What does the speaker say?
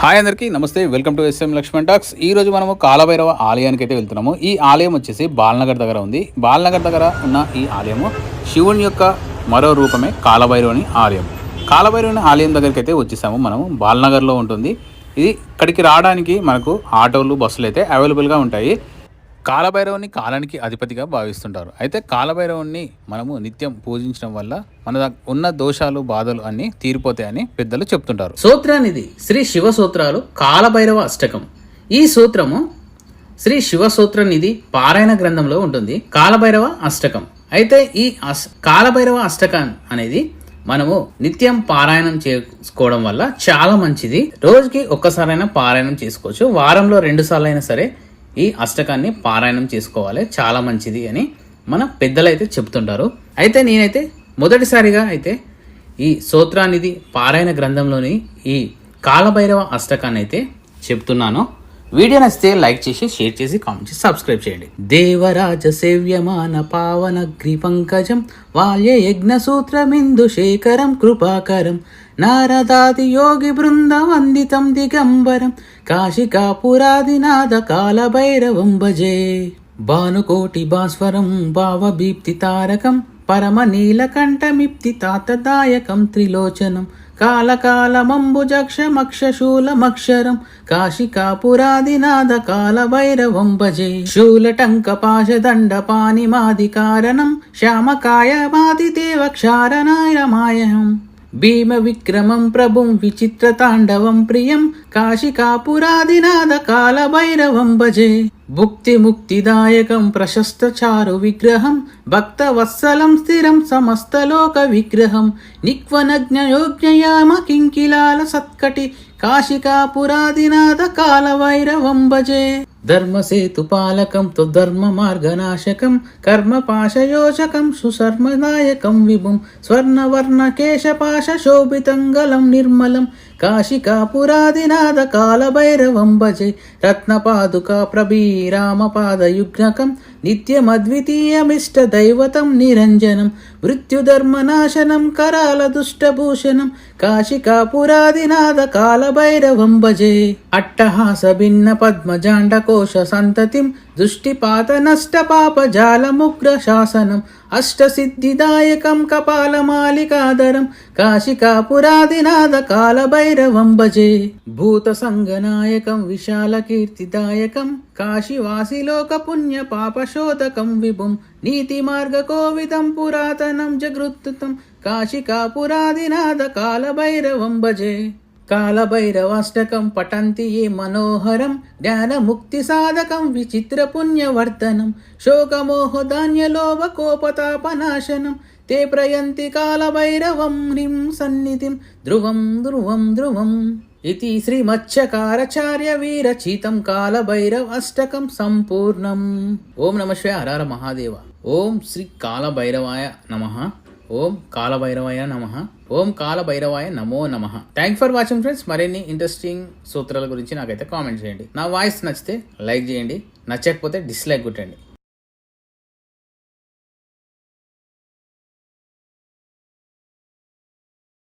Hi అందరికీ నమస్తే welcome to S M Lakshman talks. ఈ రోజు మనము కాలభైరవ ఆలయానికి అయితే వెళ్తున్నాము. ఈ ఆలయం వచ్చేసి బాల్నగర్ దగ్గర ఉంది. బాల్నగర్ దగ్గర ఉన్న ఈ ఆలయము శివుని యొక్క మరో రూపమే కాలభైరవుని ఆలయం. కాలభైరవుని ఆలయం దగ్గరికి అయితే వచ్చేసాము మనము. బాల్నగర్లో ఉంటుంది. ఇది ఇక్కడికి రావడానికి మనకు ఆటోలు బస్సులు అయితే అవైలబుల్గా ఉంటాయి. కాలభైరవుని కాలానికి అధిపతిగా భావిస్తుంటారు. అయితే కాలభైరవుని మనము నిత్యం పూజించడం వల్ల మన ఉన్న దోషాలు బాధలు అన్నీ తీరిపోతాయని పెద్దలు చెప్తుంటారు. సూత్రానిది శ్రీ శివ సూత్రాలు కాలభైరవ అష్టకం. ఈ సూత్రము శ్రీ శివ సూత్ర నిధి పారాయణ గ్రంథంలో ఉంటుంది. కాలభైరవ అష్టకం. అయితే ఈ అస్ కాలభైరవ అష్టకం అనేది మనము నిత్యం పారాయణం చేసుకోవడం వల్ల చాలా మంచిది. రోజుకి ఒక్కసారైనా పారాయణం చేసుకోవచ్చు. వారంలో రెండు సార్లు అయినా సరే ఈ అష్టకాన్ని పారాయణం చేసుకోవాలి. చాలా మంచిది అని మన పెద్దలు అయితే చెప్తుంటారు. అయితే నేనైతే మొదటిసారిగా అయితే ఈ సూత్రానిధి పారాయణ గ్రంథంలోని ఈ కాలభైరవ అష్టకాన్ని అయితే చెప్తున్నాను. వీడియో నచ్చితే లైక్ చేసి షేర్ చేసి కామెంట్ చేసి సబ్స్క్రైబ్ చేయండి. దేవరాజ సేవ్యమాన పావన గ్రీపంకజం వాల్య యజ్ఞ సూత్రమిందు శేఖరం కృపాకరం నారదాది యోగి బృంద వందితం దిగంబరం కాశికాపురాదినాథ కాలభైరవం భజే. భానుకోటి భాస్వరం భావభీప్తి తారకం పరమ నీలకంఠమిప్తి తాతదాయకం త్రిలోచనం కాలకాలమంబుజక్షమక్షశూలమక్షరం కాశికాపురాదినాథ కాలభైరవం భజే శూలటంక పాశదండ పానిమాది కారణం శ్యామకాయమాదిదేవ క్షారణాయమాయం భీమ విక్రమం ప్రభుం విచిత్ర తాండవం ప్రియం కాశికాపురాదినాథ కాలభైరవం భజే భుక్తి ముక్తిదాయకం ప్రశస్త చారు విగ్రహం భక్త వత్సలం స్థిరం సమస్తలోక విగ్రహం. నిక్వనజ్ఞయోజ్ఞయామ కింకిలాల సత్కటి కాశికాపురాదినాథ కాలభైరవం భజే. ధర్మసేతు పాలకం తు ధర్మ మార్గనాశకం కర్మ పాశయోచకం సుశర్మదాయకం విభుం స్వర్ణవర్ణ కేశపాశ శోభితంగలం నిర్మలం కాశికాపురాదినాథ కాలభైరవం భజే రత్నపాదుకా ప్రభీరామపాదయుగ్నకం నిత్యమద్వితీయమిష్ట దైవతం నిరంజనం మృత్యుధర్మనాశనం కరాల దుష్టభూషణం కాశికాపురాదినాథ కాలభైరవం భజే. అట్టహాస భిన్న పద్మజాండకోశ సంతతిం దృష్టిపాత నష్ట పాప జాలముగ్ర శాసనం అష్టసిద్ధిదాయకం కపాలమాలికాదరం కాశికాపురాదినాథ కాలభైరవం భజే భూత సంగనాయకం విశాల కీర్తిదాయకం కాశీవాసిలోక పుణ్య పాపశోధకం విభుం నీతి మార్గ కాలభైరవాష్టకం పఠంతి ఏ మనోహరం జ్ఞానముక్తి సాధకం విచిత్ర పుణ్యవర్ధనం శోకమోహధాన్యలోభ కోపతాపనాశనం తే ప్రయంతి కాలభైరవం హ్రీం సన్నిధిం ధ్రువం ధ్రువం ధ్రువం. ఇది శ్రీమత్స్యకారచార్య వీరచితం కాలభైరవ అష్టకం సంపూర్ణం. ఓం నమ శ్రీ హర మహాదేవ. ఓం శ్రీ కాలభైరవాయ నమ. ఓం కాలభైరవాయ నమ. ఓం కాలభైరవాయ నమో నమ. థ్యాంక్ ఫర్ వాచింగ్ ఫ్రెండ్స్ మరిన్ని ఇంట్రెస్టింగ్ సూత్రాల గురించి నాకైతే కామెంట్ చేయండి. నా వాయిస్ నచ్చితే లైక్ చేయండి. నచ్చకపోతే డిస్లైక్ కొట్టండి.